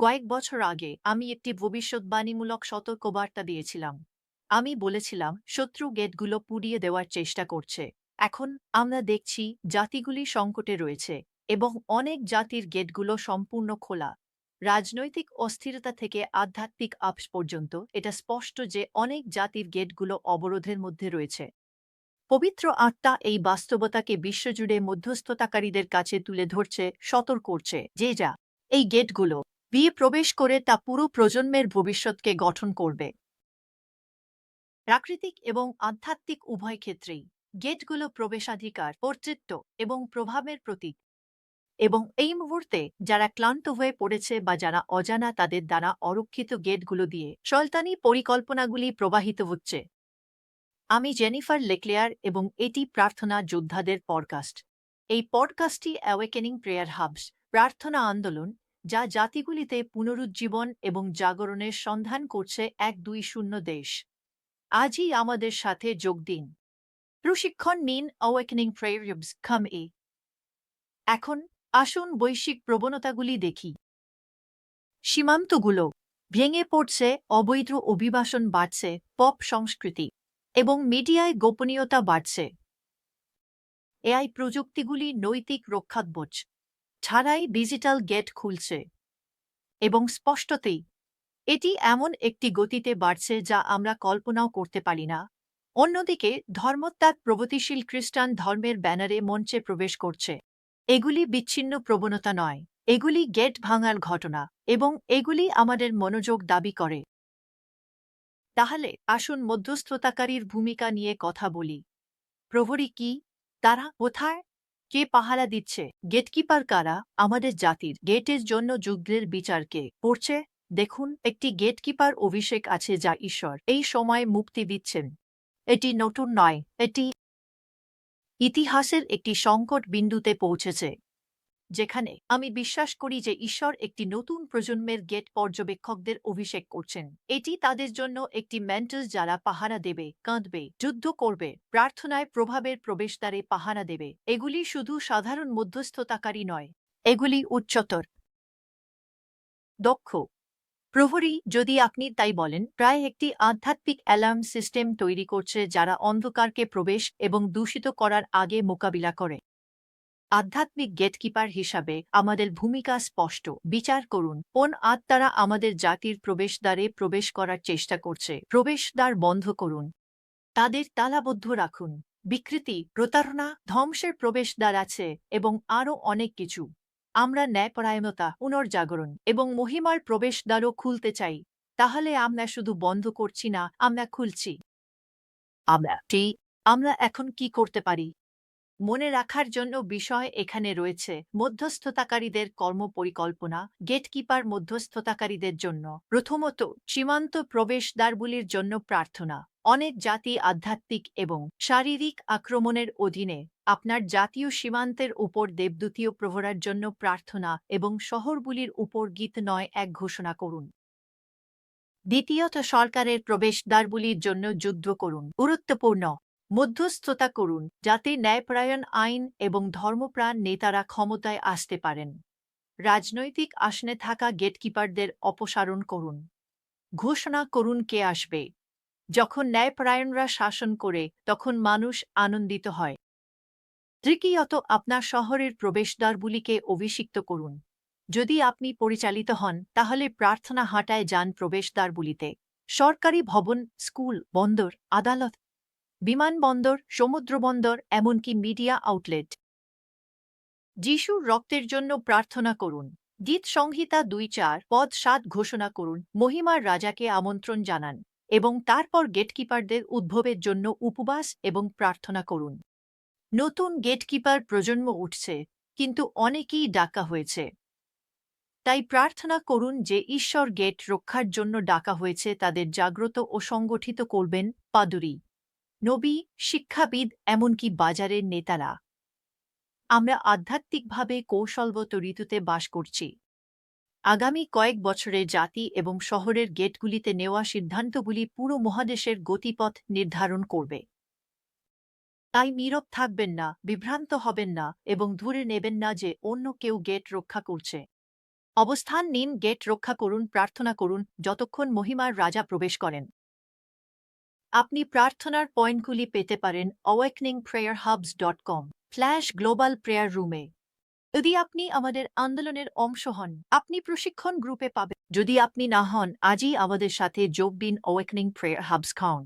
কয়েক বছর আগে আমি একটি ভবিষ্যৎবাণীমূলক সতর্কবার্তা দিয়েছিলাম। আমি বলেছিলাম, শত্রু গেটগুলো পুড়িয়ে দেওয়ার চেষ্টা করছে। এখন আমরা দেখছি জাতিগুলি সংকটে রয়েছে এবং অনেক জাতির গেটগুলো সম্পূর্ণ খোলা। রাজনৈতিক অস্থিরতা থেকে আধ্যাত্মিক আপস পর্যন্ত এটা স্পষ্ট যে অনেক জাতির গেটগুলো অবরোধের মধ্যে রয়েছে। পবিত্র আত্মা এই বাস্তবতাকে বিশ্বজুড়ে মধ্যস্থতাকারীদের কাছে তুলে ধরছে, সতর্ক করছে যে যা, এই গেটগুলো বিয়ে প্রবেশ করে তা পুরো প্রজন্মের ভবিষ্যৎকে গঠন করবে। প্রাকৃতিক এবং আধ্যাত্মিক উভয় ক্ষেত্রেই গেটগুলো প্রবেশাধিকার, কর্তৃত্ব এবং প্রভাবের প্রতীক। এবং এই মুহূর্তে যারা ক্লান্ত হয়ে পড়েছে বা যারা অজানা তাদের দ্বারা অরক্ষিত গেটগুলো দিয়ে শয়তানি পরিকল্পনাগুলি প্রবাহিত হচ্ছে। আমি জেনিফার লেকলেয়ার এবং এটি প্রার্থনা যোদ্ধাদের পডকাস্ট। এই পডকাস্টটি অ্যাওয়েকেনিং প্রেয়ার হাবস, প্রার্থনা আন্দোলন যা জাতিগুলিতে পুনরুজ্জীবন এবং জাগরণের সন্ধান করছে এক দুই শূন্য দেশ। আজই আমাদের সাথে যোগ দিন। প্রশিক্ষণ নিন অ্যাওয়েকেনিং প্রেয়ার খাম এ এখন আসুন বৈশ্বিক প্রবণতাগুলি দেখি। সীমান্তগুলো। ভেঙে পড়ছে, অবৈধ অভিবাসন বাড়ছে পপ সংস্কৃতি এবং মিডিয়ায় গোপনীয়তা বাড়ছে। এআই প্রযুক্তিগুলি নৈতিক রক্ষাৎবোজ ছাড়াই ডিজিটাল গেট খুলছে। এবং স্পষ্টতেই, এটি এমন একটি গতিতে বাড়ছে যা আমরা কল্পনাও করতে পারি না। অন্যদিকে, ধর্মত্যাগ প্রগতিশীল খ্রিস্টান ধর্মের ব্যানারে মঞ্চে প্রবেশ করছে। এগুলি বিচ্ছিন্ন প্রবণতা নয়, এগুলি গেট ভাঙার ঘটনা এবং এগুলি আমাদের মনোযোগ দাবি করে। তাহলে, আসুন মধ্যস্থতাকারীর ভূমিকা নিয়ে কথা বলি। প্রহরী কি? তারা কোথায়? কে পাহারা দিচ্ছে? গেটকিপার কারা? আমাদের জাতির গেটের জন্য যুদ্ধের বিচারকে পড়ছে দেখুন, একটি গেটকিপার অভিষেক আছে যা ঈশ্বর। এই সময় মুক্তি দিচ্ছেন। এটি নতুন নয়, এটি ইতিহাসের একটি সংকট বিন্দুতে পৌঁছেছে। যেখানে আমি বিশ্বাস করি যে ঈশ্বর একটি নতুন প্রজন্মের গেট পর্যবেক্ষকদের অভিষেক করছেন। এটি তাদের জন্য একটি মেন্টাল যারা পাহারা দেবে, কাঁদবে, যুদ্ধ করবে, প্রার্থনায় প্রভাবের প্রবেশদ্বারে পাহারা দেবে। এগুলি শুধু সাধারণ মধ্যস্থতাকারী নয়, এগুলি উচ্চতর। দক্ষ। প্রহরী, যদি আপনি তাই বলেন, প্রায় একটি আধ্যাত্মিক অ্যালার্ম সিস্টেম তৈরি করছে যারা অন্ধকারকে প্রবেশ এবং দূষিত করার আগে মোকাবিলা করে। আধ্যাত্মিক গেটকিপার হিসাবে আমাদের ভূমিকা স্পষ্ট। বিচার করুন, কোন আত্মারা আমাদের জাতির প্রবেশদ্বারে প্রবেশ করার চেষ্টা করছে? প্রবেশদ্বার বন্ধ করুন। তাদের তালাবদ্ধ রাখুন। বিকৃতি, প্রতারণা, ধ্বংসের প্রবেশদ্বার আছে এবং আরও অনেক কিছু। আমরা ন্যায়পরায়ণতা পুনর্জাগরণ এবং মহিমার প্রবেশদ্বারও খুলতে চাই। তাহলে আমরা শুধু বন্ধ করছি না, আমরা খুলছি। আমরা আমরা এখন কি করতে পারি? মনে রাখার জন্য বিষয় এখানে রয়েছে মধ্যস্থতাকারীদের কর্মপরিকল্পনা গেটকিপার মধ্যস্থতাকারীদের জন্য। প্রথমত, সীমান্ত প্রবেশদ্বারগুলির জন্য প্রার্থনা। অনেক জাতি আধ্যাত্মিক এবং শারীরিক আক্রমণের অধীনে আপনার জাতীয় সীমান্তের উপর দেবদূতীয় প্রহরার জন্য প্রার্থনা এবং শহরগুলির উপর গীত নয় এক ঘোষণা করুন। দ্বিতীয়ত, সরকারের প্রবেশদ্বারগুলির জন্য যুদ্ধ করুন। গুরুত্বপূর্ণ মধ্যস্থতা করুন যাতে ন্যায়প্রায়ণ আইন এবং ধর্মপ্রাণ নেতারা ক্ষমতায় আসতে পারেন। রাজনৈতিক আসনে থাকা গেটকিপারদের অপসারণ করুন। ঘোষণা করুন কে আসবে। যখন ন্যায়পরায়ণরা শাসন করে, তখন মানুষ আনন্দিত হয়। তৃতীয়ত, আপনার শহরের প্রবেশদ্বারগুলিকে অভিষিক্ত করুন। যদি আপনি পরিচালিত হন, তাহলে প্রার্থনা হাঁটায় যান প্রবেশদ্বারগুলিতে। সরকারি ভবন, স্কুল, বন্দর, আদালত বিমানবন্দর সমুদ্রবন্দর এমনকি মিডিয়া আউটলেট। যিশুর রক্তের জন্য প্রার্থনা করুন। গীত সংহিতা দুই চার, পদ সাত ঘোষণা করুন, মহিমার রাজাকে আমন্ত্রণ জানান এবং তারপর গেটকিপারদের উদ্ভবের জন্য উপবাস এবং প্রার্থনা করুন। নতুন গেটকিপার প্রজন্ম উঠছে, কিন্তু অনেকেই ডাকা হয়েছে। তাই প্রার্থনা করুন যে ঈশ্বর গেট রক্ষার জন্য ডাকা হয়েছে, তাদের জাগ্রত ও সংগঠিত করবেন পাদুরি। নবী, শিক্ষাবিদ, এমনকি বাজারের নেতারা। আমরা আধ্যাত্মিকভাবে কৌশলগত ঋতুতে বাস করছি। আগামী কয়েক বছরে জাতি এবং শহরের গেটগুলিতে নেওয়া সিদ্ধান্তগুলি পুরো মহাদেশের গতিপথ নির্ধারণ করবে। তাই নীরব থাকবেন না, বিভ্রান্ত হবেন না এবং ধরে নেবেন না যে অন্য কেউ গেট রক্ষা করছে। অবস্থান নিন, গেট রক্ষা করুন, প্রার্থনা করুন, যতক্ষণ মহিমার রাজা প্রবেশ করেন। আপনি প্রার্থনার পয়েন্টগুলি পেতে পারেন awakening prayer hubs dot com flash global prayer রুমে যদি আপনি আমাদের আন্দোলনের অংশ হন, আপনি প্রশিক্ষণ গ্রুপে পাবেন। যদি আপনি না হন, আজই আমাদের সাথে যোগ দিন অওয়েকনিং প্রেয়ার হাবস খাউন